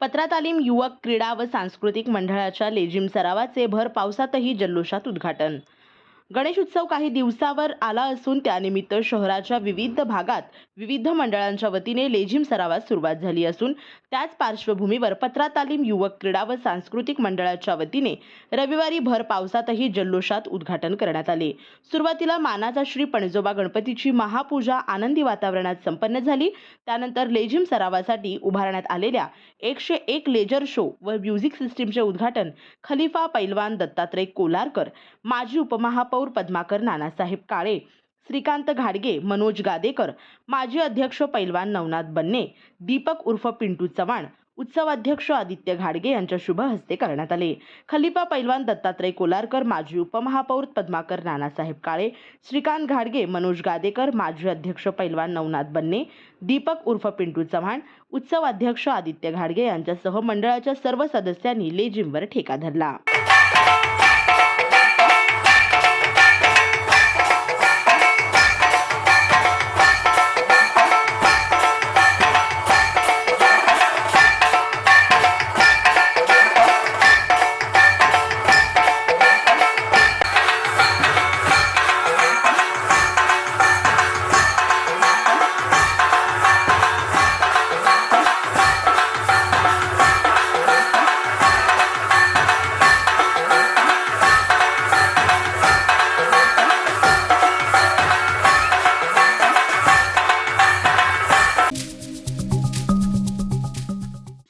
पत्रा तालीम युवक क्रीडा व सांस्कृतिक मंडळाच्या लेझिम सरावाचे भर पावसातही जल्लोषात उद्घाटन. गणेश उत्सव काही दिवसावर आला असून त्यानिमित्त शहराच्या विविध भागात विविध मंडळांच्या वतीने लेझिम सरावास सुरुवात झाली असून त्याच पार्श्वभूमीवर पत्रा तालीम युवक क्रीडा व सांस्कृतिक मंडळाच्या वतीने रविवारी भर पावसातही जल्लोषात उद्घाटन करण्यात आले. सुरुवातीला मानाचा श्री पणजोबा गणपतीची महापूजा आनंदी वातावरणात संपन्न झाली. त्यानंतर लेझिम सरावासाठी उभारण्यात आलेल्या एकशे एक लेजर शो व म्युझिक सिस्टीमचे उद्घाटन खलिफा पैलवान दत्तात्रय कोलारकर माजी उपमहापौर पद्माकर नानासाहेब काळे श्रीकांत घाडगे मनोज गादेकर माजी अध्यक्ष पैलवान नवनाथ बन्ने दीपक उर्फ पिंटू चव्हाण उत्सवाध्यक्ष आदित्य घाडगे यांच्या शुभ हस्ते करण्यात आले. खलिफा पैलवान दत्तात्रय कोलारकर माजी उपमहापौर पद्माकर नानासाहेब काळे श्रीकांत घाडगे मनोज गादेकर माजी अध्यक्ष पैलवान नवनाथ बन्ने दीपक उर्फ पिंटू चव्हाण उत्सव अध्यक्ष आदित्य घाडगे यांच्यासह मंडळाच्या सर्व सदस्यांनी लेजिमवर ठेका धरला.